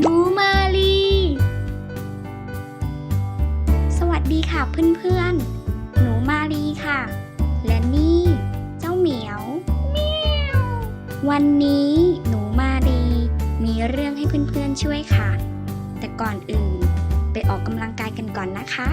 หนูมาลี สวัสดีค่ะเพื่อนๆ หนูมาลีค่ะ และนี่ เจ้าเหมียวเมียว วันนี้หนูมาลีมีเรื่องให้เพื่อนๆช่วยค่ะ แต่ก่อนอื่นไปออกกำลังกายกันก่อนนะคะ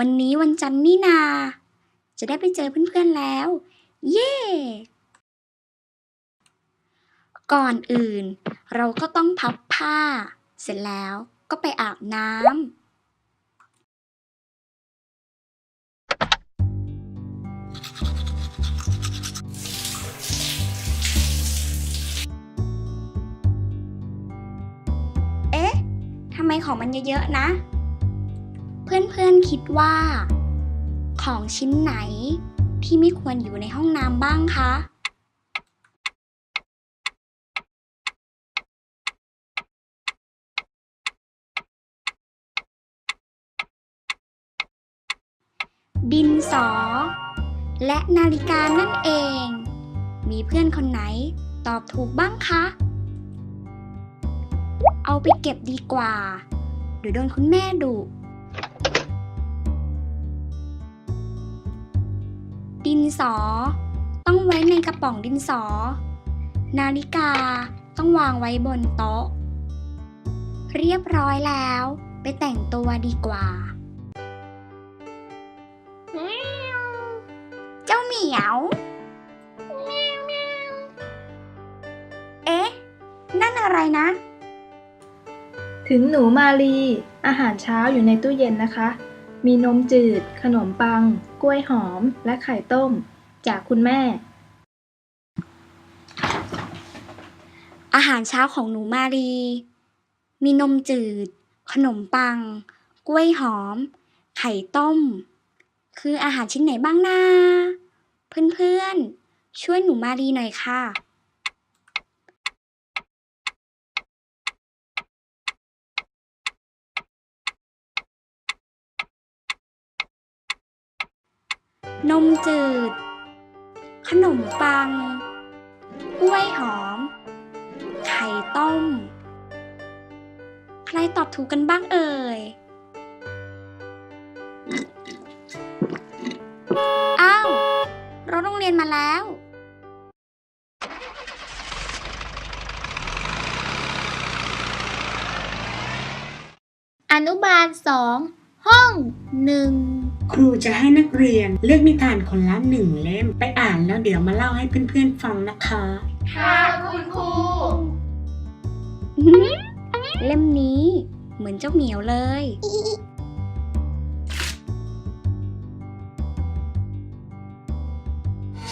วันนี้วันจันทร์นี่นา จะได้ไปเจอเพื่อนๆแล้ว เย้ก่อนอื่น เราก็ต้องพับผ้า เสร็จแล้วก็ไปอาบน้ำเอ๊ะทำไมของมันเยอะๆนะเพื่อนๆ คิดว่า ของชิ้นไหนที่ไม่ควรอยู่ในห้องน้ำบ้างคะ ดินสอ และนาฬิกานั่นเอง มีเพื่อนคนไหนตอบถูกบ้างคะ เอาไปเก็บดีกว่าเดี๋ยวโดนคุณแม่ดุ ดินสอ ต้องไว้ในกระป๋องดินสอ นาฬิกาต้องวางไว้บนโต๊ะ เรียบร้อยแล้วไปแต่งตัวดีกว่า เจ้าเหมียว เอ๊ะ นั่นอะไรนะ ถึงหนูมาลี อาหารเช้าอยู่ในตู้เย็นนะคะ มีนมจืด ขนมปัง กล้วยหอม และไข่ต้ม จากคุณแม่ อาหารเช้าของหนูมารี มีนมจืด ขนมปัง กล้วยหอม ไข่ต้ม คืออาหารชิ้นไหนบ้างนะเพื่อนๆ ช่วยหนูมารีหน่อยค่ะ นมจืด ขนมปังกล้วยหอม ไข่ต้ม ใครตอบถูกกันบ้างเอ่ย อ้าวรถโรงเรียนมาแล้ว อนุบาลสอง ห้องหนึ่ง ครูจะให้นักเรียนเลือกนิทานคนละหนึ่งเล่มไปอ่านแล้วเดี๋ยวมาเล่าให้เพื่อนๆฟังนะคะ ค่ะคุณครู เล่มนี้เหมือนเจ้าเหมียวเลย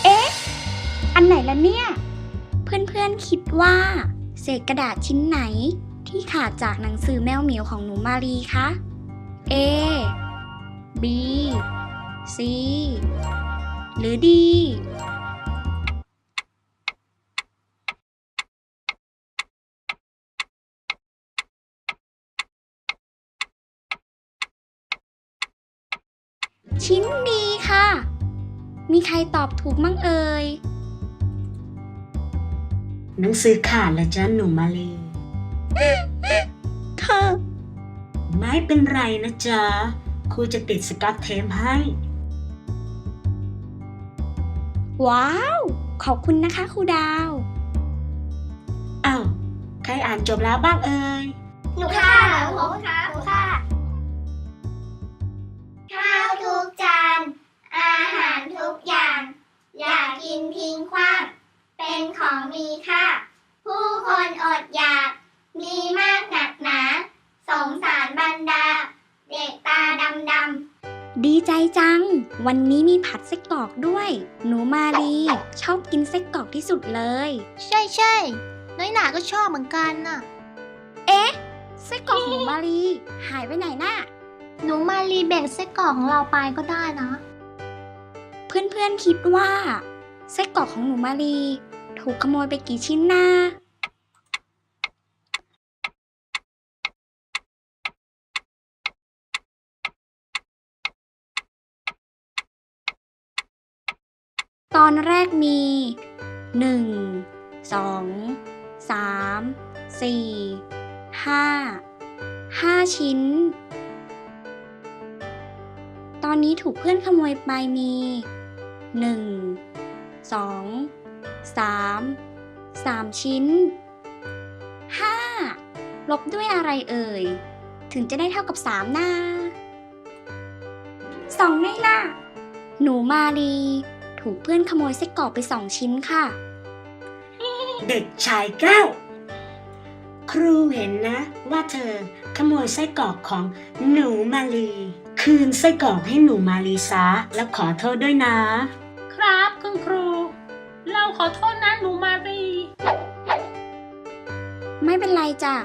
เอ๊ะ อันไหนล่ะเนี่ย เพื่อนๆคิดว่า เศษกระดาษชิ้นไหนที่ขาดจากหนังสือแมวเหมียวของหนูมารีคะ A B C หรือ D ชิ้นดีค่ะ มีใครตอบถูกมั่งเอ่ย หนังสือขาดแล้วจ้ะหนูมาลีเธอไม่เป็นไรนะจ๊ะ ครูจะติดสกอตเทปให้ ว้าว ขอบคุณนะคะครูดาว อ้าว ใครอ่านจบแล้วบ้างเอ่ย หนูค่ะผมค่ะหนูค่ะ ข้าวทุกจาน อาหารทุกอย่าง อย่ากินทิ้งขว้าง เป็นของมีค่า ผู้คนอดอยาก มีมาก ดีใจจัง วันนี้มีผัดไส้กรอกด้วย หนูมาลีชอบกินไส้กรอกที่สุดเลย ใช่ใช่น้อยหนาก็ชอบเหมือนกันน่ะ เอ๊ะไส้กรอกของหนูมาลีหายไปไหนน่ะ หนูมารีแบ่งไส้กรอกของเราไปก็ได้นะ เพื่อนๆคิดว่าไส้กรอกของหนูมาลีถูกขโมยไปกี่ชิ้นนะ อนแรกมี 1 2 3 4 5 5 ชิ้น ตอนนี้ถูกเพื่อนขโมยไปมี 1 2 3 3 ชิ้น 5 ลบด้วยอะไรเอ่ย ถึงจะได้เท่ากับ 3 หน้าสองไงล่ะ หนูมาลี ถูกเพื่อนขโมยไส้กรอกไป2ชิ้นค่ะ เด็กชายแก้ว ครูเห็นนะ ว่าเธอขโมยไส้กรอกของหนูมาลี คืนไส้กรอกให้หนูมาลีซะแล้วขอโทษด้วยนะ ครับคุณครู เราขอโทษนะหนูมารีไม่เป็นไรจ้ะ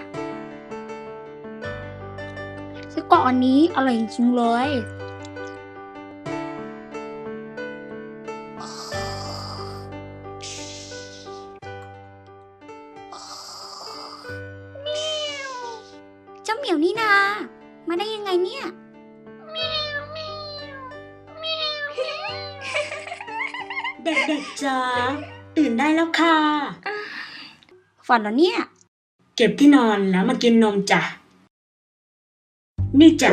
ไส้กรอกอันนี้อร่อยจริงๆเลย ตื่นได้แล้วค่ะ ฝันแล้วเนี่ย เก็บที่นอนแล้วมากินนมจ้ะ นี่จ้ะ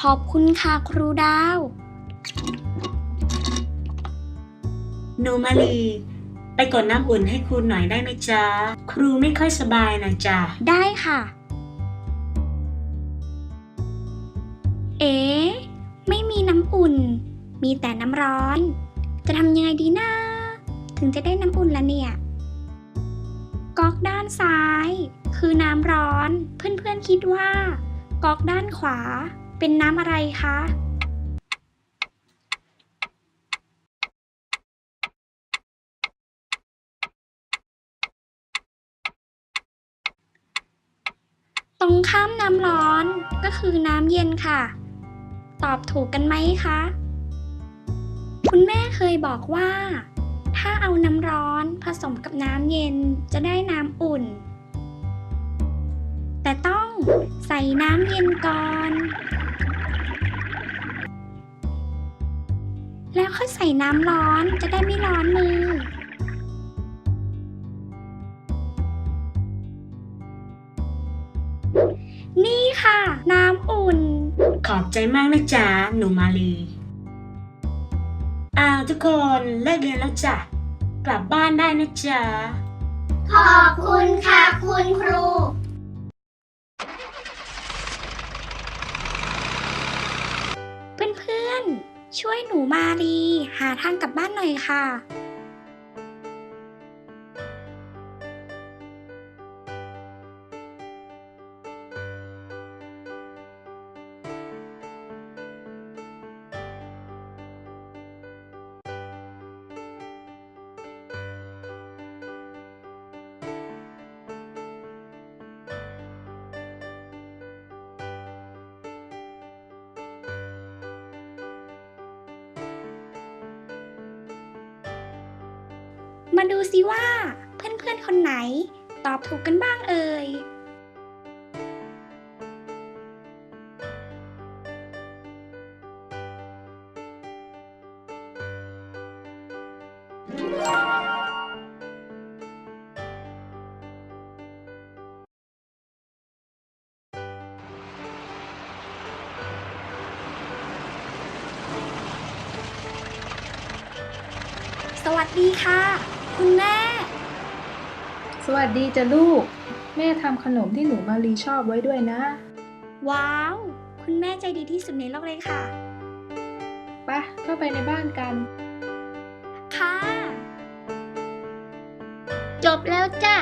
ขอบคุณค่ะครูดาว หนูมาลีไปกดน้ำอุ่นให้ครูหน่อยได้ไหมจ๊ะ ครูไม่ค่อยสบายนะจ๊ะ ได้ค่ะ เอ๊ะ ไม่มีน้ำอุ่น มีแต่น้ำร้อน จะทำยังไงดีนะ ถึงจะได้น้ำอุ่นละเนี่ยก๊อกด้านซ้าย คือน้ำร้อน เพื่อนๆคิดว่าก๊อกด้านขวา เป็นน้ำอะไรคะตรงข้ามน้ำร้อนก็คือน้ำเย็นค่ะ ตอบถูกกันไหมคะ คุณแม่เคยบอกว่า ถ้าเอาน้ำร้อนผสมกับน้ำเย็นจะได้น้ำอุ่น แต่ต้องใส่น้ำเย็นก่อน แล้วค่อยใส่น้ำร้อนจะได้ไม่ร้อนมือนี่ค่ะ น้ำอุ่น ขอบใจมากนะจ๊ะ หนูมาลีอ้าวทุกคนเลิกเรียนแล้วจ้ะ กลับบ้านได้นะจ๊ะ ขอบคุณค่ะคุณครู เพื่อนช่วยหนูมาลีหาทางกลับบ้านหน่อยค่ะ มาดูสิว่า เพื่อนๆคนไหน ตอบถูกกันบ้างเอ่ยสวัสดีค่ะ คุณแม่ สวัสดีจ้ะลูก แม่ทำขนมที่หนูมาลีชอบไว้ด้วยนะ ว้าว คุณแม่ใจดีที่สุดในโลกเลยค่ะ ไปะเข้าไปในบ้านกัน ค่ะ จบแล้วจ้ะ